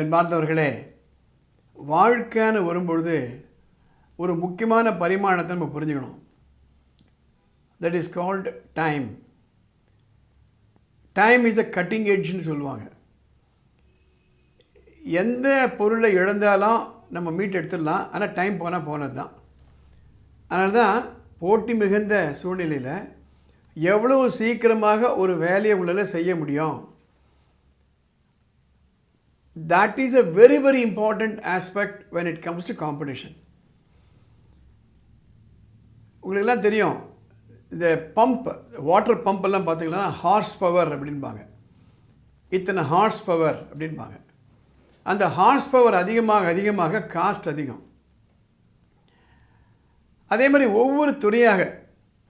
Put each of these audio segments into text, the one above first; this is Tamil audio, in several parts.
என் பார்த்தவர்களே வாழ்க்கைன்னு வரும்பொழுது ஒரு முக்கியமான பரிமாணத்தை நம்ம புரிஞ்சுக்கணும். That is called time time is the cutting எட்ஜ்னு சொல்லுவாங்க. எந்த பொருளை இழந்தாலும் நம்ம மீட் எடுத்துடலாம். ஆனால் டைம் போனால் போனது தான் அதனால தான் போட்டி மிகுந்த சூழ்நிலையில் எவ்வளவு சீக்கிரமாக ஒரு வேலையை உங்களால் செய்ய முடியும்? That is a very very important aspect when it comes to competition. உங்களுக்கெல்லாம் தெரியும் இந்த பம்ப் வாட்டர் பம்ப் எல்லாம் பார்த்தீங்கன்னா ஹார்ஸ் பவர் அப்படின்பாங்க. இத்தனை ஹார்ஸ் பவர் அப்படின்பாங்க. அந்த ஹார்ஸ் பவர் அதிகமாக அதிகமாக காஸ்ட் அதிகம். அதே மாதிரி ஒவ்வொரு துறையாக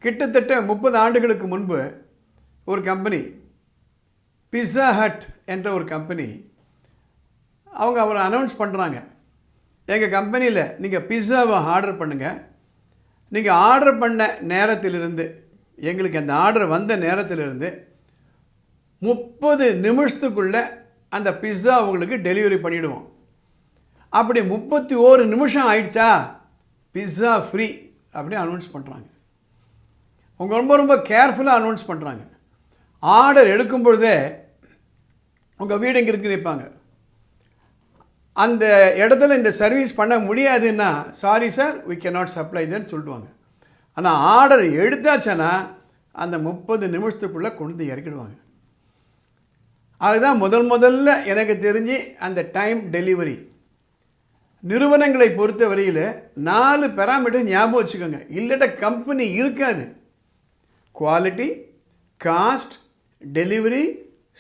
கிட்டத்தட்ட முப்பது ஆண்டுகளுக்கு முன்பு ஒரு கம்பெனி பிஸ்ஸா ஹட் என்ற ஒரு கம்பெனி அவங்க அவரை அனௌன்ஸ் பண்ணுறாங்க எங்கள் கம்பெனியில் நீங்கள் பிஸ்ஸாவை ஆர்டர் பண்ணுங்கள் நீங்கள் ஆர்டர் பண்ண நேரத்திலிருந்து எங்களுக்கு அந்த ஆர்டர் வந்த நேரத்திலிருந்து முப்பது நிமிஷத்துக்குள்ளே அந்த பிஸ்ஸா உங்களுக்கு டெலிவரி பண்ணிவிடுவோம் அப்படி முப்பத்தி ஓரு நிமிஷம் ஆயிடுச்சா? பிஸ்ஸா ஃப்ரீ அப்படின்னு அனௌன்ஸ் பண்ணுறாங்க அவங்க ரொம்ப ரொம்ப கேர்ஃபுல்லாக அனௌன்ஸ் பண்ணுறாங்க ஆர்டர் எடுக்கும் பொழுதே உங்கள் வீடு எங்கே இருக்குன்னு நிற்பாங்க அந்த இடத்துல இந்த சர்வீஸ் பண்ண முடியாதுன்னா sorry sir we can not supply தான் சொல்லிடுவாங்க ஆனால் ஆர்டர் எடுத்தாச்சுன்னா அந்த முப்பது நிமிஷத்துக்குள்ளே கொண்டு வந்து இறக்கிடுவாங்க. அதுதான் முதல் முதல்ல எனக்கு தெரிஞ்சு அந்த டைம் டெலிவரி நிறுவனங்களை பொறுத்த வரையில் நாலு பெராமீட்டர் ஞாபகம் வச்சுக்கோங்க. இல்லட்ட கம்பெனி இருக்காது. குவாலிட்டி காஸ்ட் டெலிவரி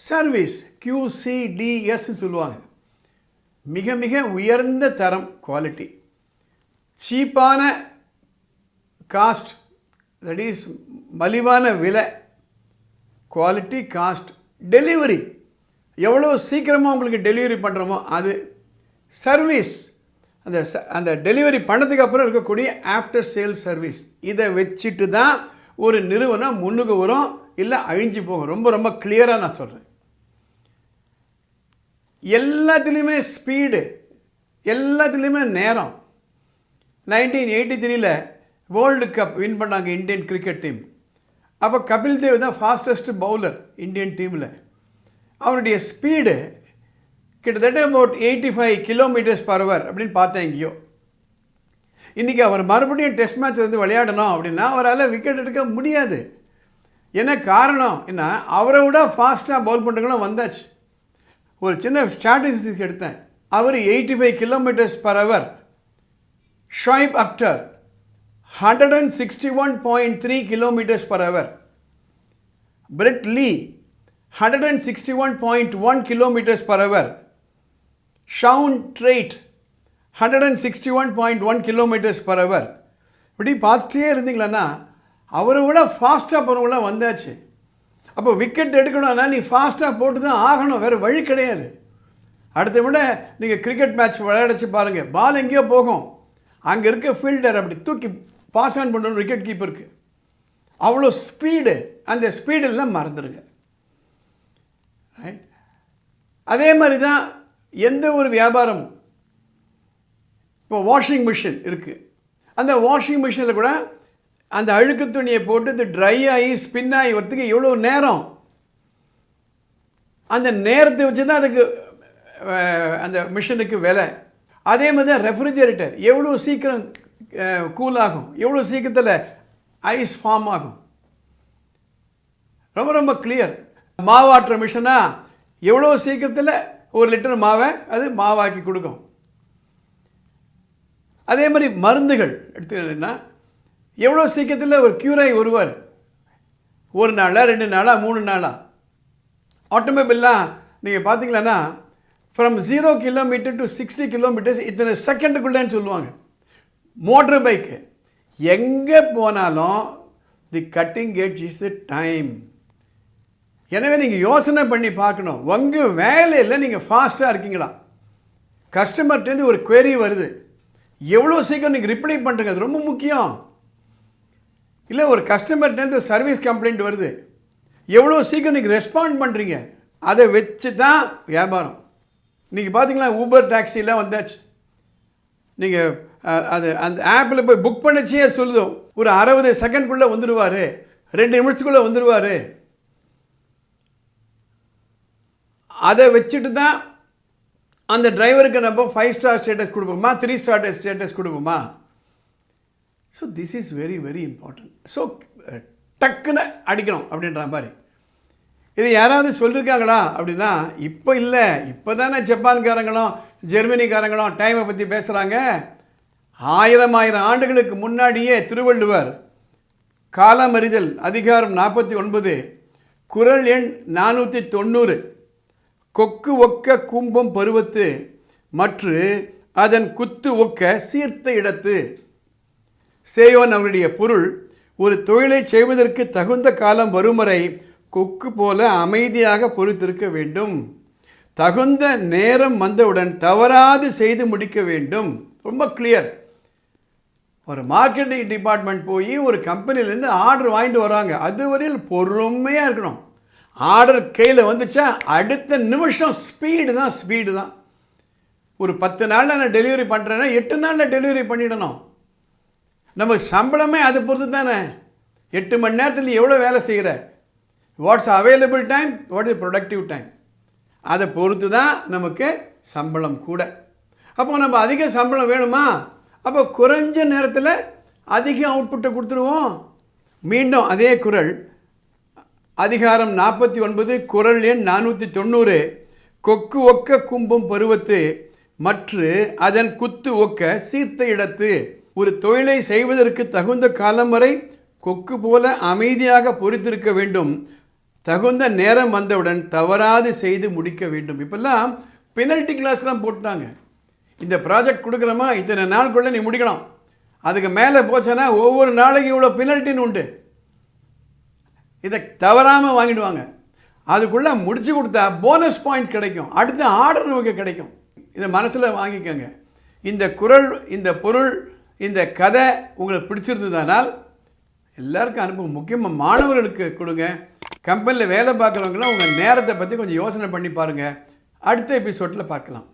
சர்வீஸ் கியூசிடிஎஸ்ன்னு சொல்லுவாங்க. மிக மிக உயர்ந்த தரம் குவாலிட்டி சீப்பான காஸ்ட் தட் இஸ் மலிவான விலை குவாலிட்டி காஸ்ட் டெலிவரி எவ்வளோ சீக்கிரமாக உங்களுக்கு டெலிவரி பண்ணுறோமோ அது சர்வீஸ் அந்த ச- அந்த டெலிவரி பண்ணதுக்கு அப்புறம் இருக்கக்கூடிய ஆஃப்டர் சேல் சர்வீஸ் இதை வச்சுட்டு தான் ஒரு நிறுவனம் முன்னுக்கு வரும் இல்லை அழிஞ்சு போகும். ரொம்ப ரொம்ப கிளியராக நான் சொல்கிறேன் எல்லாத்துலேயுமே ஸ்பீடு எல்லாத்துலேயுமே நேரம். நைன்டீன் எயிட்டி த்ரீல வேர்ல்டு கப் வின் பண்ணாங்க இந்தியன் கிரிக்கெட் டீம் அப்போ கபில் தேவ் தான் ஃபாஸ்டஸ்ட் பவுலர் இந்தியன் டீமில் அவருடைய ஸ்பீடு கிட்டத்தட்ட about eighty five kilometres per hour அப்படின்னு பார்த்தேன் எங்கேயோ. இன்றைக்கி அவர் மறுபடியும் டெஸ்ட் மேட்ச் வந்து விளையாடணும் அப்படின்னா அவரால் விக்கெட் எடுக்க முடியாது. என்ன காரணம்? என்ன? அவரை விட ஃபாஸ்ட்டாக பவுல் பண்ணுறவங்களும் வந்தாச்சு. ஒரு சின்ன ஸ்ட்ராட்டஜிஸ் எடுத்தேன். அவர் eighty five kilometres per hour Shoaib Akhtar hundred and sixty one point three kilometres per hour Brett Lee hundred and sixty one point one kilometres per hour Shaun trait hundred and sixty one point one kilometres per hour இப்படி பார்த்துட்டே இருந்தீங்களன்னா அவரை விட ஃபாஸ்ட்டாக போகிறவங்களாம் வந்தாச்சு. அப்போ விக்கெட் எடுக்கணும்னா நீ ஃபாஸ்ட்டாக போட்டு தான் ஆகணும் வேறு வழி கிடையாது. அடுத்த விட நீங்கள் கிரிக்கெட் மேட்ச் விளையாடச்சு பாருங்கள் பால் எங்கேயோ போகும். அங்கே இருக்க ஃபீல்டர் அப்படி தூக்கி பாஸ் ஆன் பண்ணணும் விக்கெட் கீப்பருக்கு அவ்வளோ ஸ்பீடு அந்த ஸ்பீடெல்லாம் மறந்துடுங்க ரைட் அதே மாதிரி தான் எந்த ஒரு வியாபாரமும் இப்போ வாஷிங் மிஷின் இருக்குது அந்த வாஷிங் மிஷினில் கூட அந்த அழுக்கு துணியை போட்டு இது ட்ரை ஆகி ஸ்பின் ஆகி வரத்துக்கு எவ்வளோ நேரம்? அந்த நேரத்தை வச்சு தான் அதுக்கு அந்த மிஷினுக்கு விலை. அதே மாதிரி தான் ரெஃப்ரிஜரேட்டர் எவ்வளோ சீக்கிரம் கூல் ஆகும்? எவ்வளோ சீக்கிரத்தில் ஐஸ் ஃபார்ம் ஆகும்? ரொம்ப ரொம்ப கிளியர் மாவாட்டுற மிஷினா எவ்வளோ சீக்கிரத்தில் ஒரு லிட்டர் மாவை அது மாவாக்கி கொடுக்கும்? அதே மாதிரி மருந்துகள் எடுத்துக்கிட்டீங்கன்னா எவ்வளோ சீக்கிரத்தில் ஒரு க்யூராகி வருவார்? ஒரு நாளாக ரெண்டு நாளாக மூணு நாளாக ஆட்டோமொபைல்லாம் நீங்கள் பார்த்தீங்களன்னா from zero kilometre to sixty kilometres இத்தனை செகண்டுக்குள்ளேன்னு சொல்லுவாங்க. மோட்ரு பைக்கு எங்கே போனாலும் தி கட்டிங் கேட் இஸ் த டைம் எனவே நீங்கள் யோசனை பண்ணி பார்க்கணும். உங்கள் வேலையில் நீங்கள் ஃபாஸ்ட்டாக இருக்கீங்களா? கஸ்டமர்கிட்டேருந்து ஒரு குவரி வருது. எவ்வளோ சீக்கிரம் நீங்கள் ரிப்ளை பண்ணுறீங்க அது ரொம்ப முக்கியம். இல்லை ஒரு கஸ்டமர்கிட்டேருந்து சர்வீஸ் கம்ப்ளைண்ட் வருது. எவ்வளோ சீக்கிரம் நீங்கள் ரெஸ்பாண்ட் பண்ணுறீங்க அதை வச்சு தான் வியாபாரம். நீங்கள் பார்த்தீங்களா ஊபர் டாக்ஸிலாம் வந்தாச்சு. நீங்கள் அது அந்த ஆப்பில் போய் புக் பண்ணிச்சியே சொல்லுதோ. ஒரு அறுபது செகண்ட்குள்ளே வந்துடுவார் ரெண்டு நிமிஷத்துக்குள்ளே வந்துடுவார் அதை வச்சுட்டு தான் அந்த டிரைவருக்கு நம்ம ஃபைவ் ஸ்டார் ஸ்டேட்டஸ் கொடுப்போமா? த்ரீ ஸ்டார் ஸ்டேட்டஸ் கொடுப்போமா? So this is very very important so டக்குன்னு அடிக்கணும் அப்படின்ற மாதிரி. இது யாராவது சொல்லியிருக்காங்களா அப்படின்னா இப்போ இல்லை இப்போ தானே ஜப்பான்காரங்களும் ஜெர்மனிக்காரங்களும் டைமை பற்றி பேசுகிறாங்க ஆயிரம் ஆயிரம் ஆண்டுகளுக்கு முன்னாடியே திருவள்ளுவர் காலமறிதல் அதிகாரம் நாற்பத்தி ஒன்பது குரல் எண் நானூற்றி தொண்ணூறு கொக்கு ஒக்க கும்பம் பருவத்து மற்று அதன் குத்து ஒக்க சீர்த்த இடத்து. சேயோன் அவனுடைய பொருள் ஒரு தொழிலை செய்வதற்கு தகுந்த காலம் வரும் வரை கொக்கு போல அமைதியாக பொறுத்திருக்க வேண்டும். தகுந்த நேரம் வந்தவுடன் தவறாது செய்து முடிக்க வேண்டும். ரொம்ப கிளியர் ஒரு மார்க்கெட்டிங் டிபார்ட்மெண்ட் போய் ஒரு கம்பெனிலேருந்து ஆர்டர் வாங்கிட்டு வராங்க. அதுவரையில் பொறுமையாக இருக்கணும். ஆர்டர் கையில் வந்துச்சா அடுத்த நிமிஷம் ஸ்பீடு தான் ஸ்பீடு தான். ஒரு பத்து நாளில் நான் டெலிவரி பண்ணுறேன்னா எட்டு நாளில் டெலிவரி பண்ணிடணும். நமக்கு சம்பளமே அதை பொறுத்து தானே? எட்டு மணி நேரத்தில் எவ்வளோ வேலை செய்கிற what's available time what is productive time அதை பொறுத்து தான் நமக்கு சம்பளம் கூட. அப்போ நம்ம அதிக சம்பளம் வேணுமா? அப்போ குறைஞ்ச நேரத்தில் அதிக அவுட்புட்டை கொடுத்துருவோம். மீண்டும் அதே குரல். அதிகாரம் நாற்பத்தி ஒன்பது குரல் எண் நானூற்றி தொண்ணூறு. கொக்கு ஒக்க கும்பம் பருவத்து மற்று அதன் குத்து ஒக்க சீர்த்த இடத்து. ஒரு தொழிலை செய்வதற்கு தகுந்த காலம் வரை கொக்கு போல அமைதியாக பொறித்திருக்க வேண்டும். தகுந்த நேரம் வந்தவுடன் தவறாது செய்து முடிக்க வேண்டும். இப்பெல்லாம் பெனல்ட்டி கிளாஸ்லாம் போட்டாங்க. இந்த ப்ராஜெக்ட் கொடுக்குறோமா? இத்தனை நாளுக்குள்ளே நீ முடிக்கணும் அதுக்கு மேலே போச்சேன்னா ஒவ்வொரு நாளைக்கு இவ்வளோ பெனல்ட்டின்னு உண்டு. இதை தவறாமல் வாங்கிடுவாங்க. அதுக்குள்ளே முடிச்சு கொடுத்தா போனஸ் பாயிண்ட் கிடைக்கும். அடுத்த ஆர்டர் நமக்கு கிடைக்கும். இதை மனசில் வாங்கிக்கோங்க. இந்த குரல் இந்த பொருள் இந்த கதை உங்களுக்கு பிடிச்சிருந்ததுனால் எல்லாருக்கும் அனுப்புங்க. முக்கியமாக மாணவர்களுக்கு கொடுங்க. கம்பெனியில் வேலை பார்க்குறவங்களாம் உங்கள் நேரத்தை பற்றி கொஞ்சம் யோசனை பண்ணி பாருங்கள் அடுத்த எபிசோட்டில் பார்க்கலாம்.